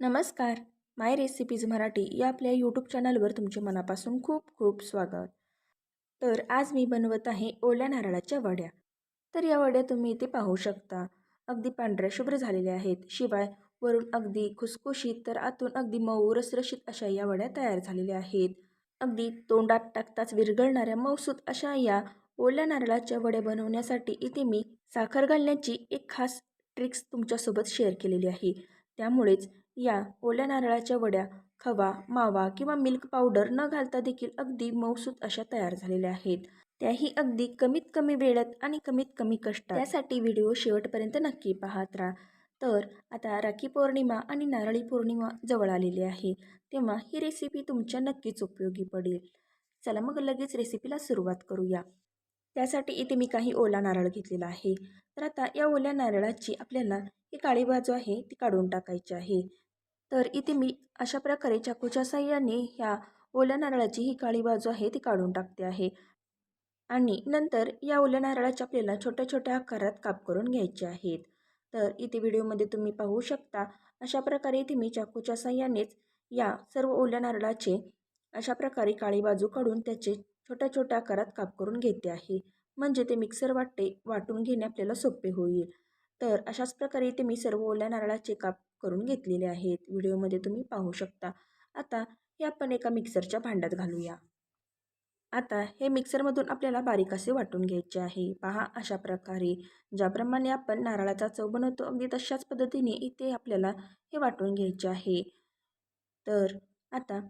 नमस्कार. माय रेसिपीज मराठी या आपल्या यूट्यूब चॅनलवर तुमचे मनापासून खूप खूप स्वागत. तर आज मी बनवत आहे ओल्या नारळाच्या वड्या. तर या वड्या तुम्ही इथे पाहू शकता. अगदी पांढऱ्या शुभ्र झालेल्या आहेत. शिवाय वरून अगदी खुसखुशीत तर आतून अगदी मऊ रसरशीत अशा या वड्या तयार झालेल्या आहेत. अगदी तोंडात टाकताच विरघळणाऱ्या मौसूत अशा या ओल्या नारळाच्या वड्या बनवण्यासाठी इथे मी साखर घालण्याची एक खास ट्रिक्स तुमच्यासोबत शेअर केलेली आहे. त्यामुळेच या ओल्या नारळाच्या वड्या खवा मावा किंवा मिल्क पावडर न घालता देखील अगदी मऊसूत अशा तयार झालेल्या आहेत. त्याही अगदी कमीत कमी वेळेत आणि कमीत कमी कष्ट त्यासाठी व्हिडिओ शेवटपर्यंत नक्की पाहत राहा. तर आता राखी पौर्णिमा आणि नारळी पौर्णिमा जवळ आलेली आहे. तेव्हा ही रेसिपी तुमच्या नक्कीच उपयोगी पडेल. चला मग लगेच रेसिपीला सुरुवात करूया. त्यासाठी इथे मी काही ओला नारळ घेतलेला आहे. तर आता या ओल्या नारळाची आपल्याला ही काळी बाजू आहे ती काढून टाकायची आहे. तर इथे मी अशा प्रकारे चाकूच्या साह्याने ह्या ओल्या नारळाची ही काळी बाजू आहे ती काढून टाकते आहे. आणि नंतर या ओल्या नारळाच्या आपल्याला छोट्या छोट्या आकारात काप करून घ्यायचे आहेत. तर इथे व्हिडिओमध्ये तुम्ही पाहू शकता अशा प्रकारे इथे मी चाकूच्या साह्यानेच या सर्व ओल्या नारळाचे अशा प्रकारे काळी बाजू काढून त्याचे छोट्या छोट्या आकारात काप करून घेते आहे. म्हणजे ते मिक्सर वाटते वाटून घेणे आपल्याला सोपे होईल. तर अशाच प्रकारे इथे मी सर्व ओल्या नारळाचे काप करून घेतलेले आहेत. व्हिडिओमध्ये तुम्ही पाहू शकता. आता हे आपण एका मिक्सरच्या भांड्यात घालूया. आता हे मिक्सरमधून आपल्याला बारीक असे वाटून घ्यायचे आहे. पहा अशा प्रकारे ज्याप्रमाणे आपण नारळाचा चव बनवतो अगदी तशाच पद्धतीने इथे आपल्याला हे वाटून घ्यायचे आहे. तर आता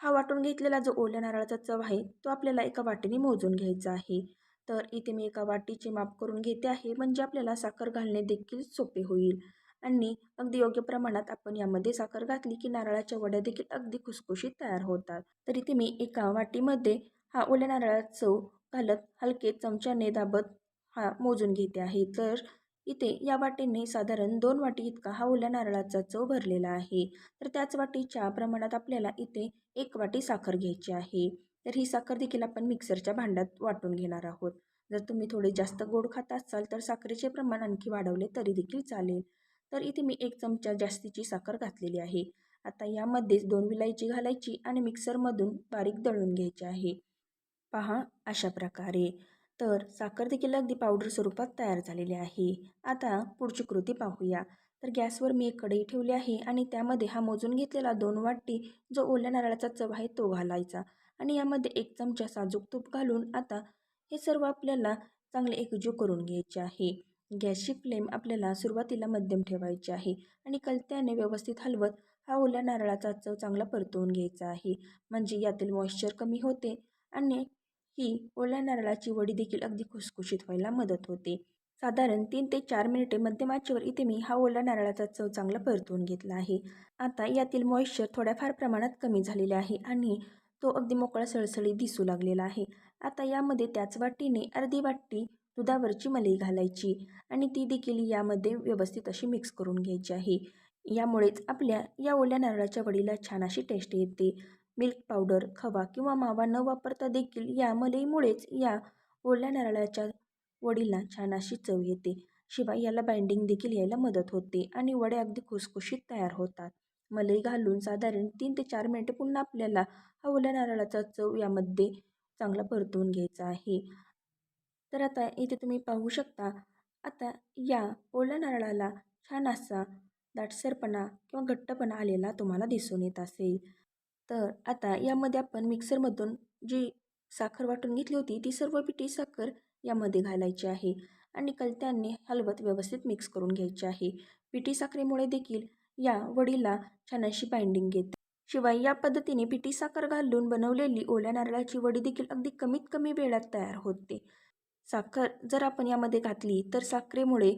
हा वाटून घेतलेला जो ओल्या नारळाचा चव आहे तो आपल्याला एका वाटीने मोजून घ्यायचा आहे. तर इथे मी एका वाटीचे माप करून घेते आहे. म्हणजे आपल्याला साखर घालणे देखील सोपे होईल. आणि अगदी योग्य प्रमाणात आपण यामध्ये साखर घातली की नारळाच्या वड्या देखील अगदी खुसखुशीत तयार होतात. तर इथे मी एका वाटीमध्ये हा ओल्या नारळाचा चव घालत हलके चमच्याने दाबत हा मोजून घेते आहे. तर इथे या वाटीने साधारण दोन वाटी इतका हा ओल्या नारळाचा चव भरलेला आहे. तर त्याच वाटीच्या प्रमाणात आपल्याला इथे एक वाटी साखर घ्यायची आहे. तर ही साखर देखील आपण मिक्सरच्या भांड्यात वाटून घेणार आहोत. जर तुम्ही थोडे जास्त गोड खात असाल तर साखरेचे प्रमाण आणखी वाढवले तरी देखील चालेल. तर इथे मी एक चमचा जास्तीची साखर घातलेली आहे. आता यामध्येच दोन विलायची घालायची आणि मिक्सरमधून बारीक दळून घ्यायची आहे. पहा अशा प्रकारे. तर साखर देखील अगदी पावडर स्वरूपात तयार झालेली आहे. आता पुढची कृती पाहूया. तर गॅसवर मी एक कढई ठेवली आहे आणि त्यामध्ये हा मोजून घेतलेला दोन वाटी जो ओल्या नारळाचा चव आहे तो घालायचा. आणि यामध्ये एक चमचा साजूक तूप घालून आता हे सर्व आपल्याला चांगले एकजीव करून घ्यायचे आहे. गॅसची फ्लेम आपल्याला सुरुवातीला मध्यम ठेवायची आहे आणि कलत्याने व्यवस्थित हलवत हा ओल्या नारळाचा चव चांगला परतवून घ्यायचा आहे. म्हणजे यातील मॉइश्चर कमी होते आणि ही ओल्या नारळाची वडी देखील अगदी खुसखुशीत व्हायला मदत होते. साधारण तीन ते चार मिनिटे मध्यम आचेवर इथे मी हा ओल्या नारळाचा चव चांगला परतवून घेतला आहे. आता यातील मॉइश्चर थोड्याफार प्रमाणात कमी झालेले आहे आणि तो अगदी मोकळा सळसळी दिसू लागलेला आहे. आता यामध्ये त्याच वाटीने अर्धी वाटी दुधावरची मलई घालायची आणि ती देखील यामध्ये व्यवस्थित अशी मिक्स करून घ्यायची आहे. यामुळेच आपल्या या ओल्या नारळाच्या वडीला छान अशी टेस्ट येते. मिल्क पावडर खवा किंवा मावा न वापरता देखील या मलईमुळेच या ओल्या नारळाच्या वडीला छान अशी चव येते. शिवाय याला बाइंडिंग देखील यायला मदत होते आणि वडे अगदी खुसखुशीत तयार होतात. मलई घालून साधारण तीन ते चार मिनटं पुन्हा आपल्याला हा ओल्या नारळाचा चव यामध्ये चांगला परतवून घ्यायचा आहे. तर आता इथे तुम्ही पाहू शकता आता या ओल्या नारळाला छान असा दाटसरपणा किंवा घट्टपणा आलेला तुम्हाला दिसून येत असेल. तर आता यामध्ये आपण मिक्सरमधून जी साखर वाटून घेतली होती ती सर्व पिठी साखर यामध्ये घालायची आहे आणि कलत्याने हलवत व्यवस्थित मिक्स करून घ्यायची आहे. पिठी साखरेमुळे देखील या वडीला छान अशी बाइंडिंग येते शिवाय या पद्धतीने पिठी साखर घालून बनवलेली ओल्या नारळाची वडी देखील अगदी कमीत कमी वेळात तयार होते. साखर जर आपण यामध्ये घातली तर साखरेमुळे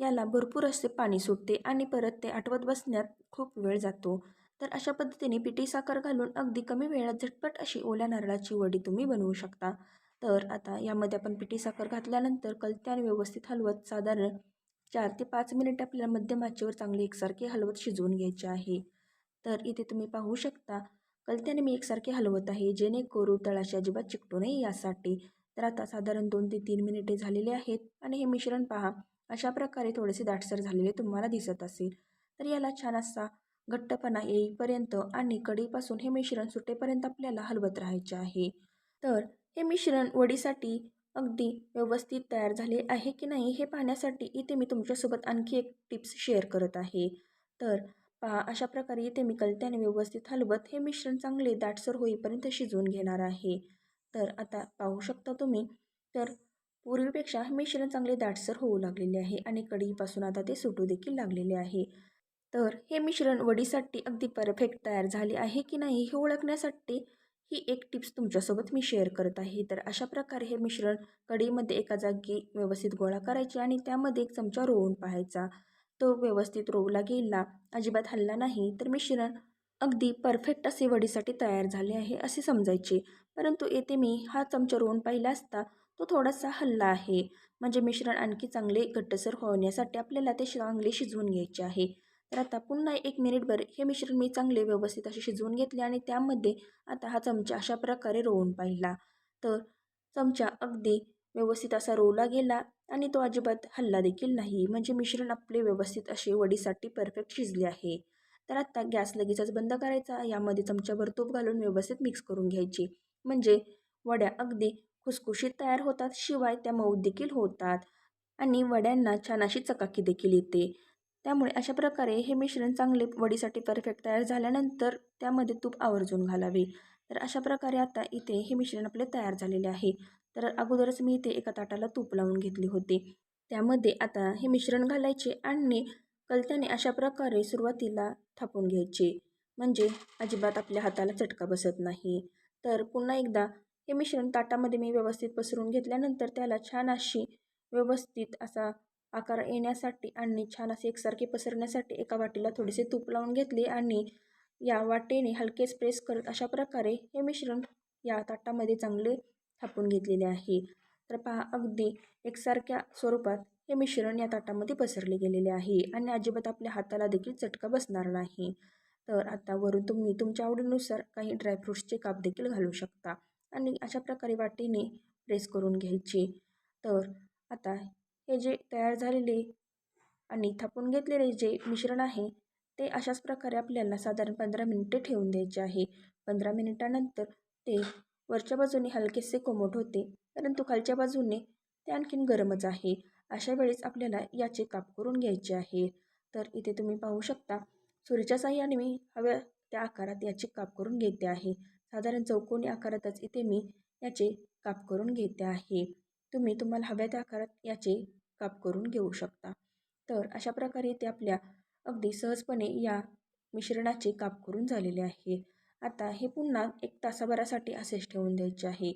याला भरपूर असे पाणी सुटते आणि परत ते आठवत बसण्यात खूप वेळ जातो. तर अशा पद्धतीने पिठी साखर घालून अगदी कमी वेळात झटपट अशी ओल्या नारळाची वडी तुम्ही बनवू शकता. तर आता यामध्ये आपण पिठी साखर घातल्यानंतर कलत्याने व्यवस्थित हलवत साधारण चार ते पाच मिनिट आपल्याला मध्यम आचेवर चांगली एकसारखी हलवत शिजवून घ्यायचे आहे. तर इथे तुम्ही पाहू शकता कलत्याने मी एकसारखे हलवत आहे जेणेकरून तळाशी अजिबात चिकटू नये यासाठी. तर आता साधारण दोन ते तीन मिनिटे झालेले आहेत आणि हे मिश्रण पहा अशा प्रकारे थोडेसे दाटसर झालेले तुम्हाला दिसत असेल. तर याला छान असा घट्टपणा येईपर्यंत आणि कढईपासून हे मिश्रण सुटेपर्यंत आपल्याला हलवत राहायचे आहे. तर हे मिश्रण वडीसाठी अगदी व्यवस्थित तयार झाले आहे की नाही हे पाहण्यासाठी इथे मी तुमच्यासोबत आणखी एक टिप्स शेअर करत आहे. तर पहा अशा प्रकारे इथे मी कलत्याने व्यवस्थित हलवत हे मिश्रण चांगले दाटसर होईपर्यंत शिजवून घेणार आहे. तर आता पाहू शकता तुम्ही तर पूर्वीपेक्षा हे मिश्रण चांगले दाटसर होऊ लागलेले आहे आणि कढीपासून आता ते सुटू देखील लागलेले आहे. तर हे मिश्रण वडीसाठी अगदी परफेक्ट तयार झाले आहे की नाही हे ओळखण्यासाठी ही एक टिप्स तुमच्यासोबत मी शेअर करत आहे. तर अशा प्रकारे हे मिश्रण कढईमध्ये एका जागी व्यवस्थित गोळा करायचे आणि त्यामध्ये एक चमचा रोवून पाहायचा. तो व्यवस्थित रोवला गेला अजिबात हल्ला नाही तर मिश्रण अगदी परफेक्ट असे वडीसाठी तयार झाले आहे असे समजायचे. परंतु येथे मी हा चमचा रोवून पाहिला असता तो थोडासा हल्ला आहे. म्हणजे मिश्रण आणखी चांगले घट्टसर होण्यासाठी आपल्याला ते चांगले शिजवून घ्यायचे आहे. तर आता पुन्हा एक मिनिटभर हे मिश्रण मी चांगले व्यवस्थित असे शिजवून घेतले आणि त्यामध्ये आता हा चमचा अशा प्रकारे रोवून पाहिला. तर चमचा अगदी व्यवस्थित असा रोवला गेला आणि तो अजिबात हल्ला देखील नाही. म्हणजे मिश्रण आपले व्यवस्थित असे वडीसाठी परफेक्ट शिजले आहे. तर आता गॅस लगेचच बंद करायचा. यामध्ये चमच्याभर तूप घालून व्यवस्थित मिक्स करून घ्यायची. म्हणजे वड्या अगदी खुसखुशीत तयार होतात. शिवाय त्या मऊ देखील होतात. आणि वड्यांना छान अशी चकाकी देखील येते. त्यामुळे अशा प्रकारे हे मिश्रण चांगले वडीसाठी परफेक्ट तयार झाल्यानंतर त्यामध्ये तूप आवर्जून घालावे. तर अशा प्रकारे आता इथे हे मिश्रण आपले तयार झालेले आहे. तर अगोदरच मी इथे एका ताटाला तूप लावून घेतले होते. त्यामध्ये आता हे मिश्रण घालायचे आणि कलत्याने अशा प्रकारे सुरुवातीला थापून घ्यायचे. म्हणजे अजिबात आपल्या हाताला चटका बसत नाही. तर पुन्हा एकदा हे मिश्रण ताटामध्ये मी व्यवस्थित पसरून घेतल्यानंतर त्याला छान अशी व्यवस्थित असा आकार येण्यासाठी आणि छान असे एकसारखे पसरण्यासाठी एका वाटीला थोडेसे तूप लावून घेतले आणि या वाटेने हलकेच प्रेस करत अशा प्रकारे हे मिश्रण या ताटामध्ये चांगले थापून घेतलेले आहे. तर पहा अगदी एकसारख्या स्वरूपात हे मिश्रण या ताटामध्ये पसरले गेलेले आहे आणि अजिबात आपल्या हाताला देखील चटका बसणार नाही. तर आता वरून तुम्ही तुमच्या आवडीनुसार काही ड्रायफ्रूट्सचे काप देखील घालू शकता आणि अशा प्रकारे वाटीने प्रेस करून घ्यायचे. तर आता हे जे तयार झालेले आणि थापून घेतलेले जे मिश्रण आहे ते अशाच प्रकारे आपल्याला साधारण पंधरा मिनिटे ठेवून द्यायचे आहे. पंधरा मिनिटानंतर ते वरच्या बाजूने हलकेसे कोमट होते परंतु खालच्या बाजूने ते आणखीन गरमच आहे. अशा वेळेस आपल्याला याचे काप करून घ्यायचे आहे. तर इथे तुम्ही पाहू शकता सुरीच्या साह्याने मी हव्या त्या आकारात याचे काप करून घेते आहे. साधारण चौकोनी आकारातच इथे मी याचे काप करून घेते आहे. तुम्ही तुम्हाला हव्या त्या आकारात याचे काप करून घेऊ शकता. तर अशा प्रकारे ते आपल्या अगदी सहजपणे या मिश्रणाचे काप करून झालेले आहे. आता हे पुन्हा एक तासाभरासाठी असेच ठेवून द्यायचे आहे.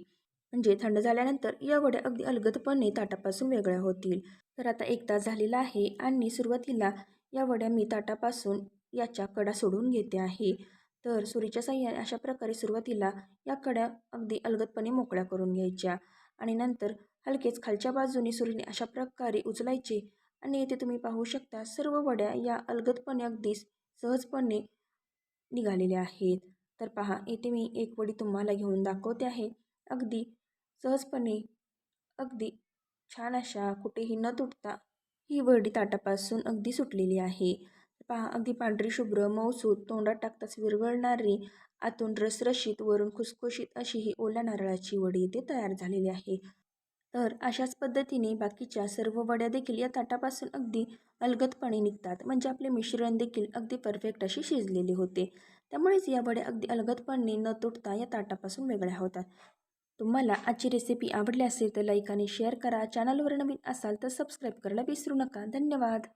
म्हणजे थंड झाल्यानंतर या वड्या अगदी अलगदपणे ताटापासून वेगळ्या होतील. तर आता एक तास झालेला आहे आणि सुरुवातीला या वड्या मी ताटापासून याच्या कडा सोडून घेते आहे. तर सुरीच्या साह्याने अशा प्रकारे सुरुवातीला या कड्या अगदी अलगदपणे मोकळ्या करून घ्यायच्या. आणि नंतर हलकेच खालच्या बाजूने सुरीने अशा प्रकारे उचलायचे आणि येथे तुम्ही पाहू शकता सर्व वड्या या अलगदपणे अगदी सहजपणे निघालेल्या आहेत. तर पहा येथे मी एक वडी तुम्हाला घेऊन दाखवते आहे. अगदी सहजपणे अगदी छान अशा कुठेही न तुटता ही वडी ताटापासून अगदी सुटलेली आहे. पहा अगदी पांढरी शुभ्र मऊसूत तोंडात टाकताच विरघळणारी आतून रसरशीत वरून खुसखुशीत अशी ही ओल्या नारळाची वडी इथे तयार झालेली आहे. तर अशाच पद्धतीने बाकीच्या सर्व वड्या देखील या ताटापासून अगदी अलगदपणे निघतात. म्हणजे आपले मिश्रण देखील अगदी परफेक्ट अशी शिजलेली होते. त्यामुळेच या वड्या अगदी अलगदपणे न तुटता या ताटापासून वेगळ्या होतात. तुम्हाला आजची रेसिपी आवडली असेल तर लाईक आणि शेअर करा. चॅनलवर नवीन असाल तर सबस्क्राईब करायला विसरू नका. धन्यवाद!